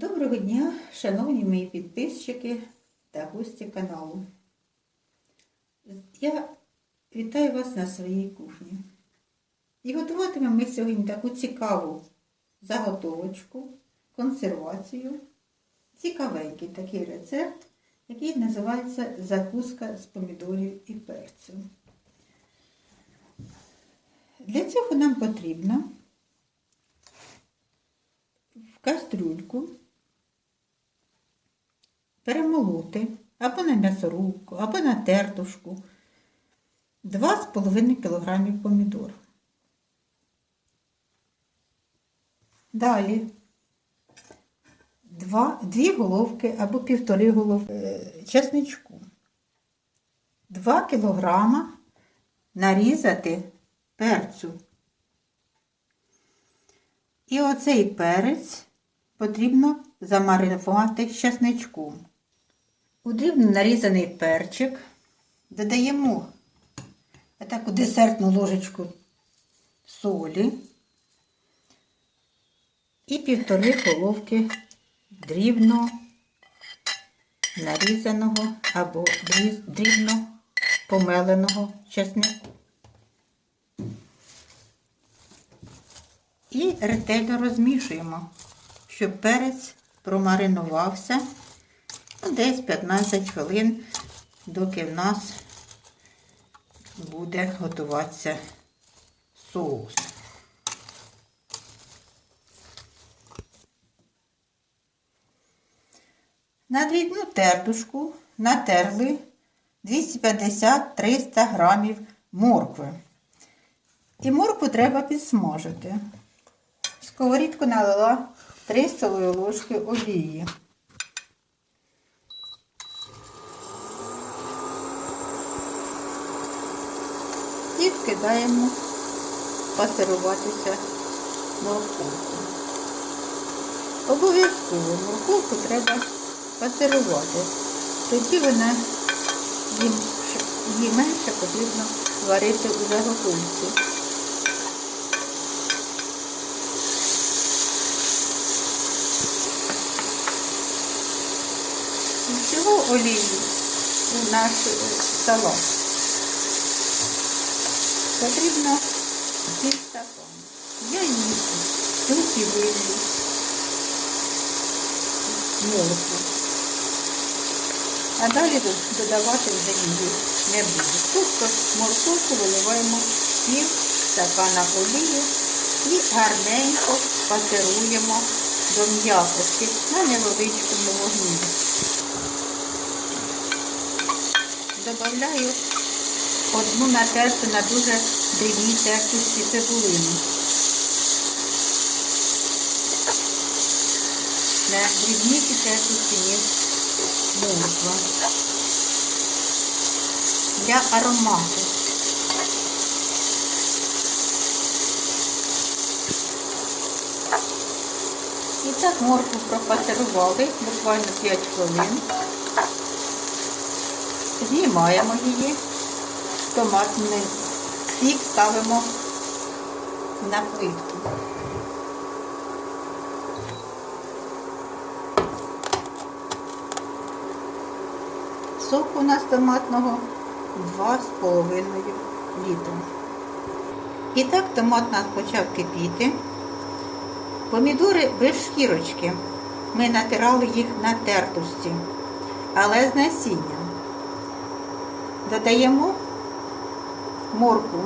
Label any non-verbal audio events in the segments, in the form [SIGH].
Доброго дня, шановні мої підписчики та гості каналу. Я вітаю вас на своїй кухні. І готуватимемо ми сьогодні таку цікаву заготовочку, консервацію. Цікавенький такий рецепт, який називається закуска з помідорів і перцю. Для цього нам потрібно в кастрюльку перемолоти або на м'ясорубку, або на тертушку 2,5 кг помідор. Далі 2, 2 головки або півтори головки е, чесничку. 2 кг нарізати перцю. І оцей перець потрібно замаринувати з чесничком. У дрібно нарізаний перчик додаємо таку десертну ложечку солі і півтори головки дрібно нарізаного або дрібно помеленого чеснику. І ретельно розмішуємо, щоб перець промаринувався ну, десь 15 хвилин, доки в нас буде готуватися соус. На дрібну тертушку натерли 250-300 грамів моркви. І моркву треба підсмажити. В сковорідку налила 3 столові ложки олії. І вкидаємо пасируватися морковку. Обов'язково морковку треба пасирувати. Тоді вона їм, її менше потрібно варити у заготовці. Всього олії у наш салат потрібно пів стакана. Я їсти, трохи вилью, моркву. А далі додавати вже її не буду. Тобто морковку виливаємо пів стакана олії і гарненько пасируємо до м'якості на невеличкому вогні. Добавляю одну натерту на дуже дрібній тертості цибулину. На дрібніші тертості, ніж морква. Для аромату. І так моркву пропасирували буквально 5 хвилин. Знімаємо її, томатний сік ставимо на плитку. Сок у нас томатного 2,5 літра. І так томат нас почав кипіти. Помідори без шкірочки. Ми натирали їх на тертості, але з насінням. Додаємо морку.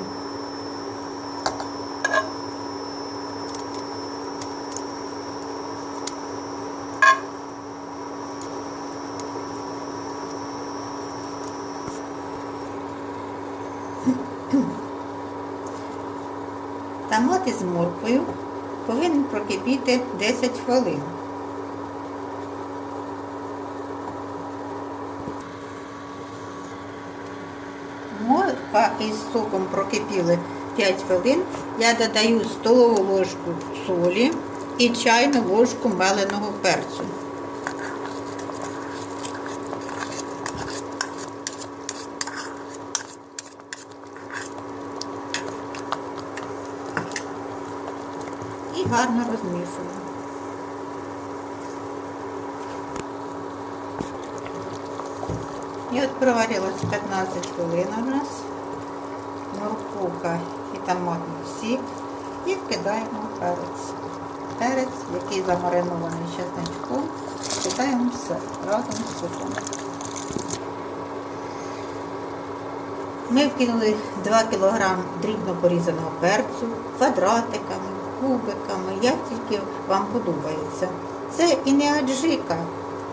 Томат із морквою повинен прокипіти 10 хвилин. молока із соком прокипіли 5 хвилин, я додаю столову ложку солі і чайну ложку меленого перцю. І гарно розмішую. І от проварилось 15 хвилин у нас. Морковка і томатний сік. І вкидаємо перець. Перець, який замаринований чесничком, вкидаємо все разом з супом. Ми вкинули 2 кг дрібно порізаного перцю, квадратиками, кубиками, як тільки вам подобається. Це і не аджика,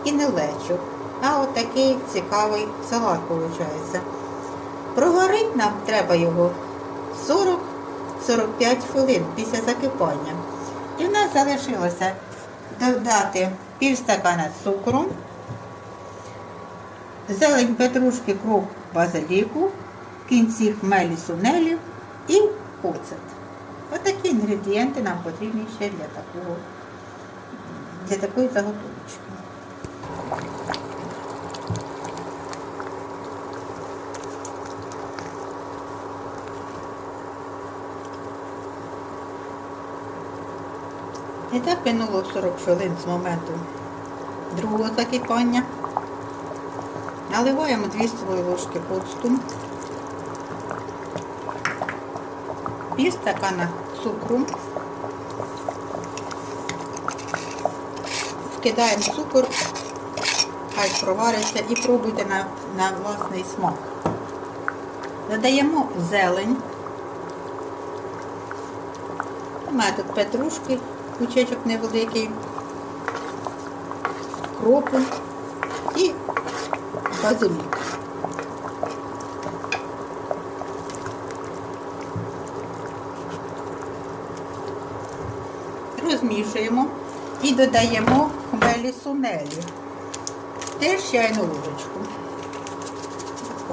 і не лечо, а отакий цікавий салат виходить. Проварити нам треба його 40-45 хвилин після закипання. І в нас залишилося додати пів стакана цукру, зелень петрушки, кроп базиліку, кінці хмелі сунелів і оцет. Отакі інгредієнти нам потрібні ще для такого, для такої заготовочки. І так минуло 40 хвилин з моменту другого закипання. Наливаємо 2 столові ложки оцту, пів стакана цукру, вкидаємо цукор, хай провариться і пробуйте на, на власний смак. Додаємо зелень. У мене тут петрушки, кучечок невеликий, кропу і базилік. Розмішуємо і додаємо хмелі сунелі. Теж чайну ложечку.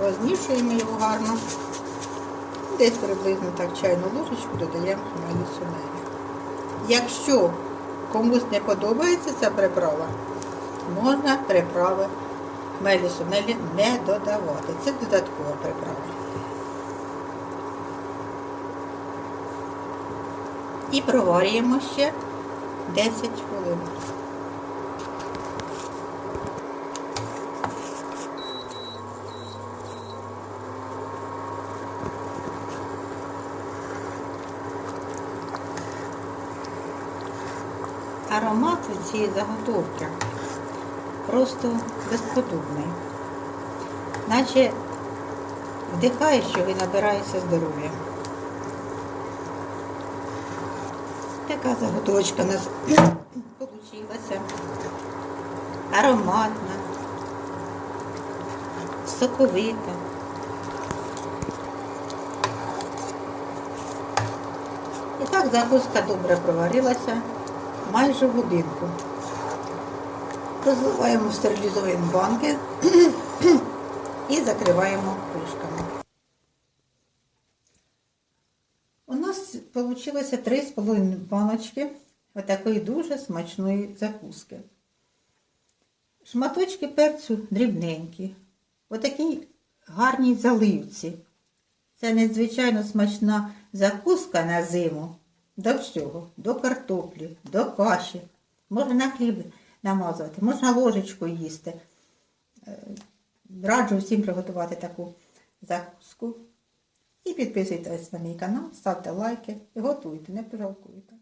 Розмішуємо його гарно. Десь приблизно так чайну ложечку додаємо хмелі сунелі. Якщо комусь не подобається ця приправа, можна приправи мелісу не додавати. Це додаткова приправа. І проварюємо ще 10 хвилин. Аромат від цієї заготовки просто безподобний. Наче вдихаєш, що і набираєшся здоров'я. Така заготовочка у нас получилася. Ароматна, соковита. І так закуска добре проварилася майже годинку. Розливаємо в стерилізовані банки [CLEARS THROAT] і закриваємо кришками. У нас вийшло 3,5 баночки отакої дуже смачної закуски. Шматочки перцю дрібненькі, отакій гарній заливці. Це надзвичайно смачна закуска на зиму. До всього, до картоплі, до каші. Можна на хліб намазувати, можна ложечкою їсти. Е, Раджу всім приготувати таку закуску. І підписуйтесь на мій канал, ставте лайки готуйте, не пожалкуйте.